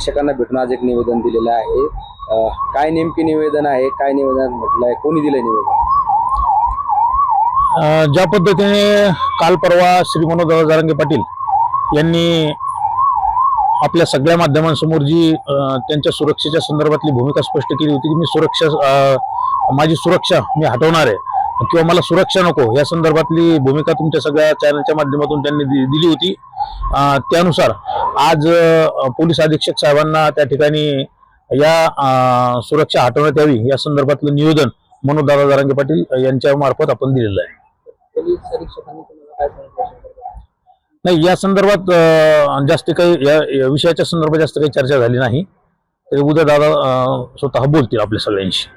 शिक्षकांना भेटून आज एक निवेदन दिलेलं आहे. काय नेमके निवेदन आहे काय निवेदन म्हटलं आहे कोणी दिलं निवेदन? ज्या पद्धतीने काल परवा श्री मनोज जारंगे पाटील यांनी आपल्या सगळ्या माध्यमांसमोर जी त्यांच्या सुरक्षेच्या संदर्भातली भूमिका स्पष्ट केली होती की मी सुरक्षा माझी सुरक्षा मी हटवणार आहे किंवा मला सुरक्षा नको या संदर्भातली भूमिका तुमच्या सगळ्या चॅनलच्या माध्यमातून त्यांनी दिली होती. त्यानुसार आज पोलीस अधीक्षक साहेबांना त्या ठिकाणी या सुरक्षा हटवण्यात यावी या संदर्भातलं निवेदन मनोज दादा जारंगे पाटील यांच्या मार्फत आपण दिलेलं आहे. नाही या संदर्भात जास्त काही या विषयाच्या संदर्भात जास्त काही चर्चा झाली नाही. तरी उद्या दादा स्वतः बोलतील आपल्या सगळ्यांशी.